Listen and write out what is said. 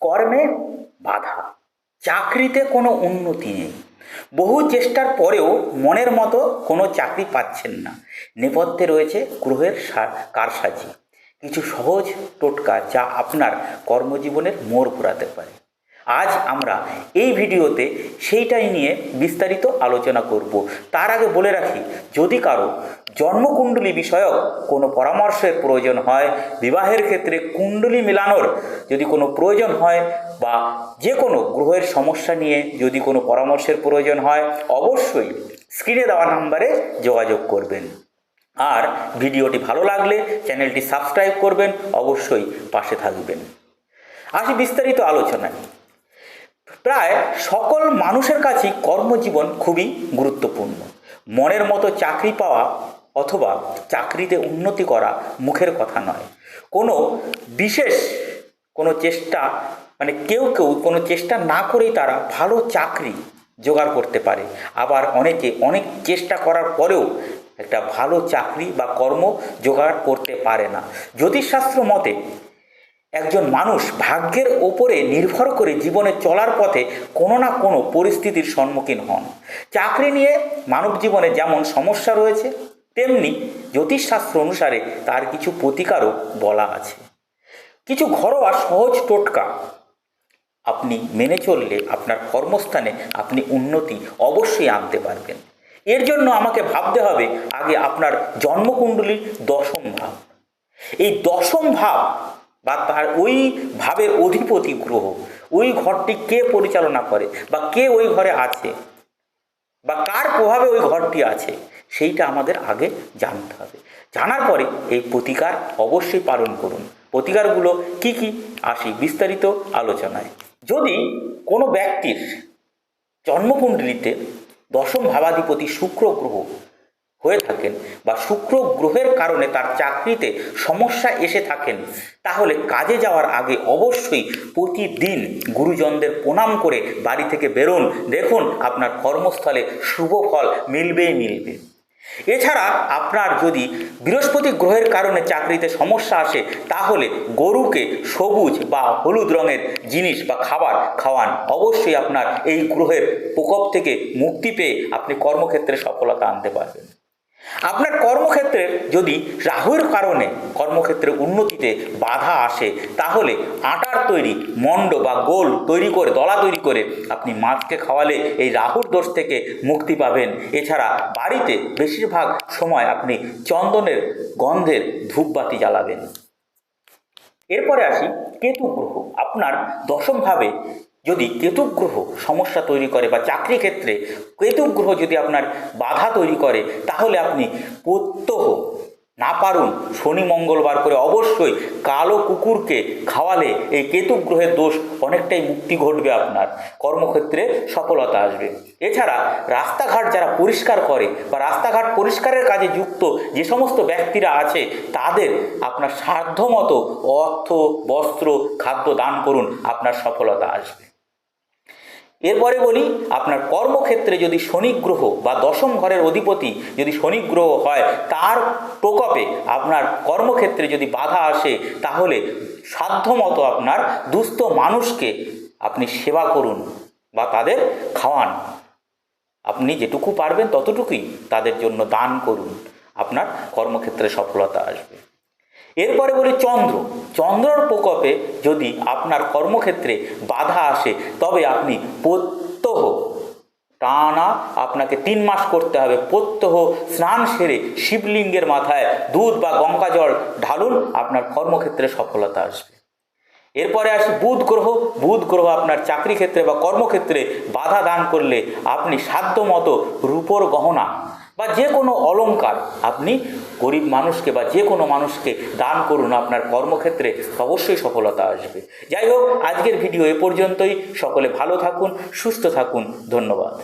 কর্মে বাধা। চাকরিতে কোনো উন্নতি নেই। বহু চেষ্টার পরেও মনের মতো কোনো চাকরি পাচ্ছেন না। নেপথ্যে রয়েছে গ্রহের কারসাজি। কিছু সহজ টোটকা যা আপনার কর্মজীবনের মোড় ঘোরাতে পারে। আজ আমরা এই ভিডিওতে সেইটাই নিয়ে বিস্তারিত আলোচনা করব। তার আগে বলে রাখি, যদি কারও জন্মকুণ্ডলী বিষয়ক কোনো পরামর্শের প্রয়োজন হয়, বিবাহের ক্ষেত্রে কুণ্ডলী মেলানোর যদি কোনো প্রয়োজন হয় বা যে কোনো গ্রহের সমস্যা নিয়ে যদি কোনো পরামর্শের প্রয়োজন হয়, অবশ্যই স্ক্রিনে দেওয়া নাম্বারে যোগাযোগ করবেন। আর ভিডিওটি ভালো লাগলে চ্যানেলটি সাবস্ক্রাইব করবেন, অবশ্যই পাশে থাকবেন। আসি বিস্তারিত আলোচনায়। প্রায় সকল মানুষের কাছেই কর্মজীবন খুবই গুরুত্বপূর্ণ। মনের মতো চাকরি পাওয়া অথবা চাকরিতে উন্নতি করা মুখের কথা নয়। কোনো বিশেষ কোনো চেষ্টা মানে কেউ কেউ কোনো চেষ্টা না করেই তারা ভালো চাকরি জোগাড় করতে পারে। আবার অনেকে অনেক চেষ্টা করার পরেও একটা ভালো চাকরি বা কর্ম জোগাড় করতে পারে না। জ্যোতিষশাস্ত্র মতে, একজন মানুষ ভাগ্যের ওপরে নির্ভর করে জীবনে চলার পথে কোনো না কোনো পরিস্থিতির সম্মুখীন হন। চাকরি নিয়ে মানব জীবনে যেমন সমস্যা রয়েছে তেমনি জ্যোতিষশাস্ত্র অনুসারে তার কিছু প্রতিকারও বলা আছে। কিছু ঘরোয়া সহজ টোটকা। আপনি মেনে চললে আপনার কর্মস্থানে আপনি উন্নতি অবশ্যই আনতে পারবেন। এর জন্য আমাকে ভাবতে হবে আগে আপনার জন্মকুণ্ডলীর দশম ভাব। এই দশম ভাব বা তার ওই ভাবের অধিপতি গ্রহ, ওই ঘরটি কে পরিচালনা করে বা কে ওই ঘরে আছে বা কার প্রভাবে ওই ঘরটি আছে সেইটা আমাদের আগে জানতে হবে। জানার পরে এই প্রতিকার অবশ্যই পালন করুন। প্রতিকারগুলো কি কি? আসি বিস্তারিত আলোচনায়। যদি কোনো ব্যক্তির জন্মকুণ্ডলিতে দশম ভাবাধিপতি শুক্র গ্রহ হয়ে থাকেন বা শুক্র গ্রহের কারণে তার চাকরিতে সমস্যা এসে থাকেন, তাহলে কাজে যাওয়ার আগে অবশ্যই প্রতিদিন গুরুজনদের প্রণাম করে বাড়ি থেকে বেরোন। দেখুন আপনার কর্মস্থলে শুভ ফল মিলবেই মিলবে। এছাড়া আপনার যদি বৃহস্পতি গ্রহের কারণে চাকরিতে সমস্যা আসে, তাহলে গরুকে সবুজ বা হলুদ রঙের জিনিস বা খাবার খাওয়ান। অবশ্যই আপনার এই গ্রহের প্রকোপ থেকে মুক্তি পেয়ে আপনি কর্মক্ষেত্রে সফলতা আনতে পারবেন। আপনার কর্মক্ষেত্রে যদি রাহুর কারণে কর্মক্ষেত্রে উন্নতিতে বাধা আসে, তাহলে আটার তৈরি মণ্ড বা গোল তৈরি করে, দলা তৈরি করে আপনি মাছকে খাওয়ালে এই রাহুর দোষ থেকে মুক্তি পাবেন। এছাড়া বাড়িতে বেশিরভাগ সময় আপনি চন্দনের গন্ধের ধূপবাতি জ্বালাবেন। এরপরে আসি কেতু গ্রহ। আপনার দশমভাবে যদি কেতু গ্রহ সমস্যা তৈরি করে বা চাকরি ক্ষেত্রে কেতু গ্রহ যদি আপনার বাধা তৈরি করে, তাহলে আপনি প্রত্যহ না পারুন শনি মঙ্গলবার করে অবশ্যই কালো কুকুরকে খাওয়ালে এই কেতু গ্রহের দোষ অনেকটাই মুক্তি ঘটবে আপনার। কর্মক্ষেত্রে সফলতা আসবে। এছাড়া রাস্তাঘাট যারা পরিষ্কার করে বা রাস্তাঘাট পরিষ্কারের কাজে যুক্ত যে সমস্ত ব্যক্তিরা আছে, তাদের আপনার সাধ্যমতো অর্থ, বস্ত্র, খাদ্য দান করুন, আপনার সফলতা আসবে। এরপরে বলি, আপনার কর্মক্ষেত্রে যদি শনি গ্রহ বা দশম ঘরের অধিপতি যদি শনি গ্রহ হয়, তার প্রকোপে আপনার কর্মক্ষেত্রে যদি বাধা আসে, তাহলে সাধ্যমতো আপনার দুস্থ মানুষকে আপনি সেবা করুন বা তাদের খাওয়ান। আপনি যেটুকু পারবেন ততটুকুই তাদের জন্য দান করুন। আপনার কর্মক্ষেত্রে সফলতা আসবে। এরপরে বলি চন্দ্র। চন্দ্রর প্রকোপে যদি আপনার কর্মক্ষেত্রে বাধা আসে, তবে আপনি প্রত্যহ টানা আপনাকে তিন মাস করতে হবে। প্রত্যহ স্নান সেরে শিবলিঙ্গের মাথায় দুধ বা গঙ্গা জল ঢালুন, আপনার কর্মক্ষেত্রে সফলতা আসবে। এরপরে আসি বুধ গ্রহ। বুধ গ্রহ আপনার চাকরি ক্ষেত্রে বা কর্মক্ষেত্রে বাধা দান করলে আপনি সাধ্য মতো রূপোর গহনা বা যে কোনো অলঙ্কার আপনি গরিব মানুষকে বা যে কোনো মানুষকে দান করুন আপনার কর্মক্ষেত্রে অবশ্যই সফলতা আসবে। যাই হোক, আজকের ভিডিও এ পর্যন্তই। সকলে ভালো থাকুন, সুস্থ থাকুন। ধন্যবাদ।